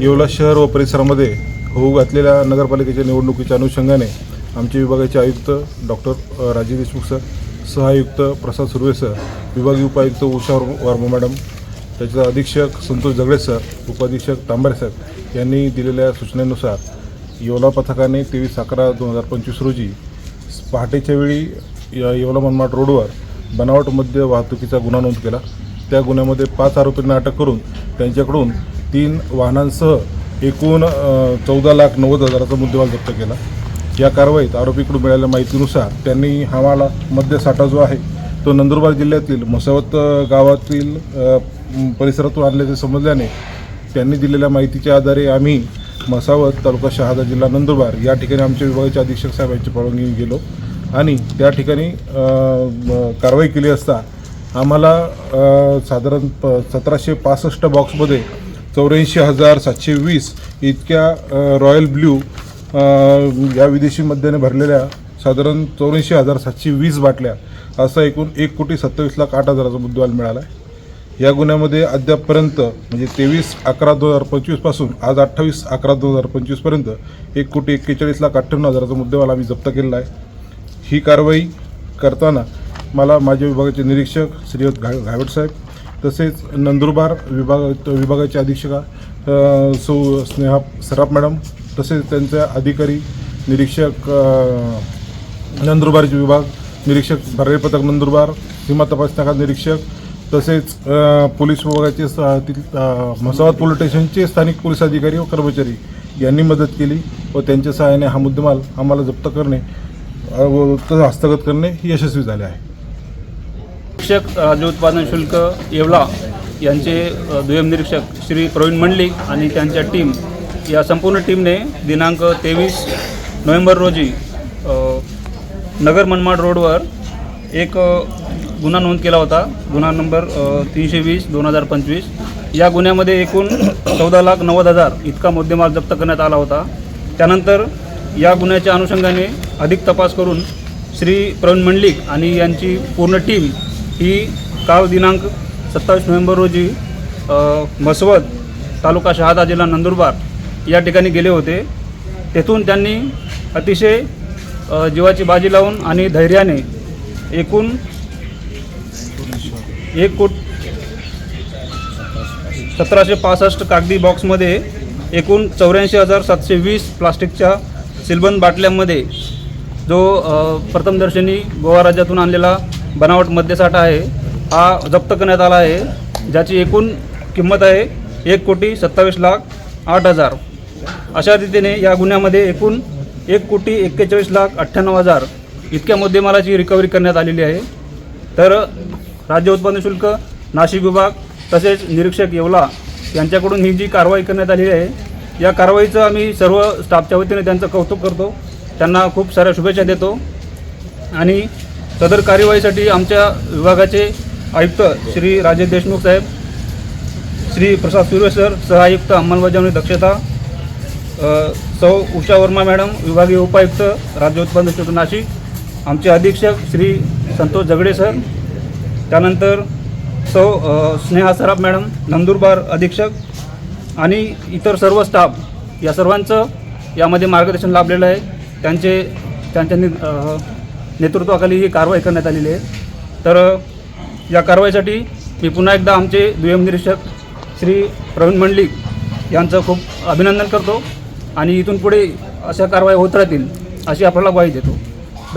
येवला शहर व परिसरामध्ये होऊ घातलेल्या नगरपालिकेच्या निवडणुकीच्या अनुषंगाने आमचे विभागाचे आयुक्त डॉक्टर राजीव देशमुख सर सहआयुक्त प्रसाद सुर्वे सर विभागीय उपायुक्त उषा वर्मा मॅडम त्याचा अधीक्षक संतोष जगडे सर उपाधीक्षक तांबरे सर यांनी दिलेल्या सूचनेनुसार येवला पथकाने तेवीस अकरा दोन हजार पंचवीस रोजी पहाटेच्या वेळी या येवला मनमाड रोडवर बनावट मध्य वाहतुकीचा गुन्हा नोंद केला. त्या गुन्ह्यामध्ये पाच आरोपींना अटक करून त्यांच्याकडून तीन वाहनांसह एकूण चौदा लाख नव्वद हजाराचा मुद्देमाल जप्त केला. या कारवाईत आरोपीकडून मिळालेल्या माहितीनुसार त्यांनी हा माला मद्यसाठा जो आहे तो नंदुरबार जिल्ह्यातील म्हसावत गावातील परिसरातून आणल्याचे समजल्याने त्यांनी दिलेल्या माहितीच्या आधारे आम्ही मसावत तालुका शहादा जिल्हा नंदुरबार या ठिकाणी आमच्या विभागाचे अधीक्षक साहेब यांची परवानगी गेलो आणि त्या ठिकाणी कारवाई केली असता आम्हाला साधारण प सतराशे पासष्ट बॉक्समध्ये चौऱ्याऐंशी हजार सातशे वीस इतक्या रॉयल ब्ल्यू या विदेशी मद्याने भरलेल्या साधारण चौऱ्याऐंशी हजार सातशे वीस बाटल्या असा एकूण एक कोटी सत्तावीस लाख आठ हजाराचा मुद्देवाल मिळाला आहे या गुन्ह्यामध्ये अद्यापपर्यंत म्हणजे तेवीस अकरा दोन हजार पंचवीसपासून आज अठ्ठावीस अकरा दोन हजार पंचवीसपर्यंत एक कोटी एक्केचाळीस लाख अठ्ठ्याण्णव हजाराचा मुद्देवाल आम्ही जप्त केलेला आहे. ही कारवाई करताना मला माझ्या विभागाचे निरीक्षक श्रीयुत घा घावट साहेब तसेच नंदुरबार विभाग विभागाचे अधीक्षका सु सौ स्नेहा सराफ मॅडम तसेच त्यांचे अधिकारी निरीक्षक नंदुरबारचे विभाग निरीक्षक भरारी पथक नंदुरबार सीमा तपास नाका निरीक्षक तसेच पोलीस विभागाचे स- म्हसावत पोलीस स्टेशनचे स्थानिक पोलीस अधिकारी व कर्मचारी यांनी मदत केली व त्यांच्या सहाय्याने हा मुद्देमाल आम्हाला जप्त करणे व हस्तगत करणे यशस्वी झाले आहे. निरीक्षक राज्य उत्पादन शुल्क येवला यांचे दुय्यम निरीक्षक श्री प्रवीण मंडलिक आणि त्यांच्या टीम या संपूर्ण टीमने दिनांक तेवीस नोव्हेंबर रोजी नगर मनमाड रोडवर एक गुन्हा नोंद केला होता. गुन्हा नंबर तीनशे वीस दोन हजार पंचवीस. या गुन्ह्यामध्ये एकूण चौदा लाख नव्वद हजार इतका मुद्देमाल जप्त करण्यात आला होता. त्यानंतर या गुन्ह्याच्या अनुषंगाने अधिक तपास करून श्री प्रवीण मंडलिक आणि यांची पूर्ण टीम ही काल दिनांक सत्तावीस नोव्हेंबर रोजी मसवद तालुका शहादा जिल्हा नंदुरबार या ठिकाणी गेले होते. तेथून त्यांनी अतिशय जीवाची बाजी लावून आणि धैर्याने एकूण एक कोट सतराशे पासष्ट कागदी बॉक्समध्ये एकूण चौऱ्याऐंशी हजार सातशे वीस प्लास्टिकच्या सिलबंद बाटल्यांमध्ये जो प्रथमदर्शनी गोवा राज्यातून आणलेला बनावट मद्यसाठा आहे. हा जप्त करण्यात आला आहे. ज्याची एकूण किंमत आहे एक कोटी सत्तावीस लाख आठ हजार. अशा रीतीने या गुन्ह्यामध्ये एकूण एक कोटी एक्केचाळीस लाख अठ्ठ्याण्णव हजार इतक्या मुद्देमालाची रिकव्हरी करण्यात आलेली आहे. तर राज्य उत्पादन शुल्क नाशिक विभाग तसेच निरीक्षक येवला यांच्याकडून ही जी कारवाई करण्यात आलेली आहे या कारवाईचं आम्ही सर्व स्टाफच्या वतीने त्यांचं कौतुक करतो. त्यांना खूप साऱ्या शुभेच्छा देतो. आणि सदर कार्यवाहीसाठी आमच्या विभागाचे आयुक्त श्री राजेश देशमुख साहेब श्री प्रसाद सुर्वे सर सहआयुक्त अंमलबजावणी दक्षता सौ उषा वर्मा मॅडम विभागीय उपायुक्त राज्य उत्पादन क्षेत्र नाशिक आमचे अधीक्षक श्री संतोष जगडे सर त्यानंतर सौ स्नेहा सराफ मॅडम नंदुरबार अधीक्षक आणि इतर सर्व स्टाफ या सर्वांचं यामध्ये मार्गदर्शन लाभलेलं आहे. त्यांचे त्यांच्या नि नेतृत्वाखाली ही कारवाई करण्यात आलेली आहे. तर या कारवाईसाठी मी पुन्हा एकदा आमचे दुय्यम निरीक्षक श्री प्रवीण मंडलिक यांचं खूप अभिनंदन करतो आणि इथून पुढे अशा कारवाई होत राहतील अशी आपल्याला ग्वाही देतो.